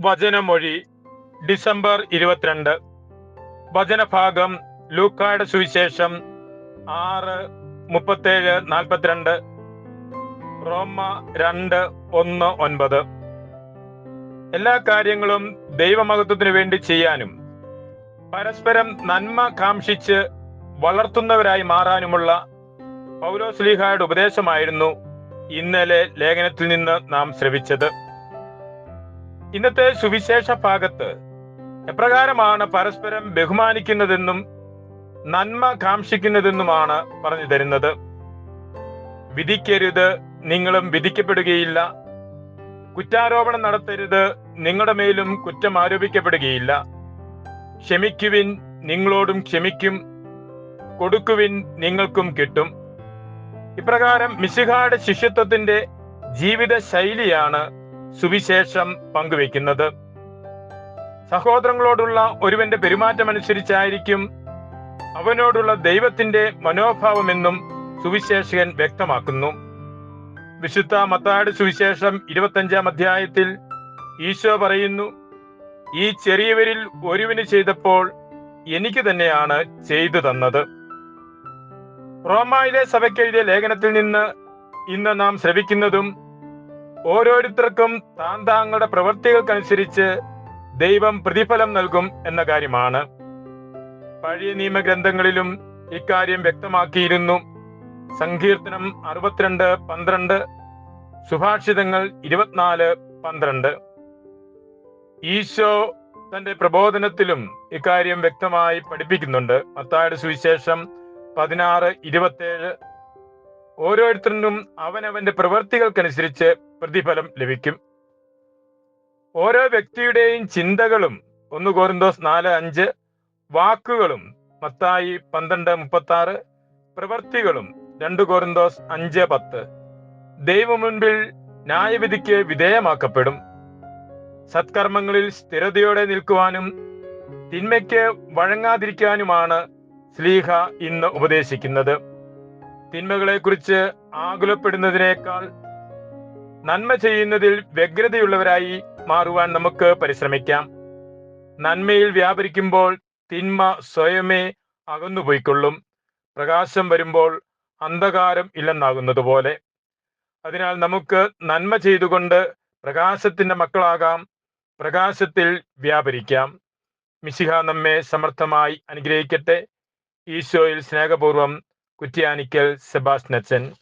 വചനമൊഴി December ഇരുപത്തിരണ്ട്. വചനഭാഗം ലൂക്കായുടെ സുവിശേഷം ആറ് മുപ്പത്തേഴ് നാൽപ്പത്തിരണ്ട് റോമ രണ്ട് ഒന്ന് ഒൻപത്. എല്ലാ കാര്യങ്ങളും ദൈവമഹത്വത്തിന് വേണ്ടി ചെയ്യാനും പരസ്പരം നന്മ കാംക്ഷിച്ച് വളർത്തുന്നവരായി മാറാനുമുള്ള പൗലോസ്ലീഹായുടെ ഉപദേശമായിരുന്നു ഇന്നലെ ലേഖനത്തിൽ നിന്ന് നാം ശ്രവിച്ചത്. ഇന്നത്തെ സുവിശേഷ ഭാഗത്ത് എപ്രകാരമാണ് പരസ്പരം ബഹുമാനിക്കുന്നതെന്നും നന്മ കാംക്ഷിക്കുന്നതെന്നുമാണ് പറഞ്ഞു തരുന്നത്. വിധിക്കരുത് നിങ്ങളും വിധിക്കപ്പെടുകയില്ല. കുറ്റാരോപണം നടത്തരുത് നിങ്ങളുടെ മേലും കുറ്റം ആരോപിക്കപ്പെടുകയില്ല. ക്ഷമിക്കുവിൻ നിങ്ങളോടും ക്ഷമിക്കും. കൊടുക്കുവിൻ നിങ്ങൾക്കും കിട്ടും. ഇപ്രകാരം മിശിഹായുടെ ശിഷ്യത്വത്തിന്റെ ജീവിത ശൈലിയാണ് സുവിശേഷം പങ്കുവെക്കുന്നത് സഹോദരങ്ങളോടുള്ള ഒരുവന്റെ പെരുമാറ്റമനുസരിച്ചായിരിക്കും അവനോടുള്ള ദൈവത്തിന്റെ മനോഭാവമെന്നും സുവിശേഷകൻ വ്യക്തമാക്കുന്നു. വിശുദ്ധ മത്താട് സുവിശേഷം ഇരുപത്തഞ്ചാം അധ്യായത്തിൽ ഈശോ പറയുന്നു ഈ ചെറിയവരിൽ ഒരുവിന് ചെയ്തപ്പോൾ എനിക്ക് തന്നെയാണ് ചെയ്തു തന്നത്. റോമായിലെ സഭയ്ക്കെഴുതിയ ലേഖനത്തിൽ നിന്ന് ഇന്ന് നാം ശ്രവിക്കുന്നതും ഓരോരുത്തർക്കും താൻ താങ്കളുടെ പ്രവൃത്തികൾക്കനുസരിച്ച് ദൈവം പ്രതിഫലം നൽകും എന്ന കാര്യമാണ്. പഴയ നിയമഗ്രന്ഥങ്ങളിലും ഇക്കാര്യം വ്യക്തമാക്കിയിരുന്നു. സങ്കീർത്തനം അറുപത്തിരണ്ട് പന്ത്രണ്ട് സുഭാഷിതങ്ങൾ ഇരുപത്തിനാല് പന്ത്രണ്ട്. ഈശോ തന്റെ പ്രബോധനത്തിലും ഇക്കാര്യം വ്യക്തമായി പഠിപ്പിക്കുന്നുണ്ട്. മത്തായുടെ സുവിശേഷം പതിനാറ് ഇരുപത്തേഴ്. ഓരോരുത്തരിനും അവനവന്റെ പ്രവൃത്തികൾക്കനുസരിച്ച് പ്രതിഫലം ലഭിക്കും. ഓരോ വ്യക്തിയുടെയും ചിന്തകളും ഒന്ന് കോരിന്തോസ് നാല് അഞ്ച് വാക്കുകളും മത്തായി പന്ത്രണ്ട് മുപ്പത്തി ആറ് പ്രവൃത്തികളും രണ്ട് കോരിന്തോസ് അഞ്ച് പത്ത്. ദൈവ മുൻപിൽ ന്യായവിധിക്ക് വിധേയമാക്കപ്പെടും. സത്കർമ്മങ്ങളിൽ സ്ഥിരതയോടെ നിൽക്കുവാനും തിന്മയ്ക്ക് വഴങ്ങാതിരിക്കാനുമാണ് സ്ലീഹ ഇന്ന് ഉപദേശിക്കുന്നത്. തിന്മകളെക്കുറിച്ച് ആകുലപ്പെടുന്നതിനേക്കാൾ നന്മ ചെയ്യുന്നതിൽ വ്യഗ്രതയുള്ളവരായി മാറുവാൻ നമുക്ക് പരിശ്രമിക്കാം. നന്മയിൽ വ്യാപരിക്കുമ്പോൾ തിന്മ സ്വയമേ അകന്നുപോയിക്കൊള്ളും. പ്രകാശം വരുമ്പോൾ അന്ധകാരം ഇല്ലെന്നാകുന്നത് പോലെ അതിനാൽ നമുക്ക് നന്മ ചെയ്തുകൊണ്ട് പ്രകാശത്തിന്റെ മക്കളാകാം പ്രകാശത്തിൽ വ്യാപരിക്കാം. മിശിഹ നമ്മെ സമർത്ഥമായി അനുഗ്രഹിക്കട്ടെ. ഈശോയിൽ സ്നേഹപൂർവം കുറ്റ്യാനിക്കൽ സെബാസ്റ്റ്യൻ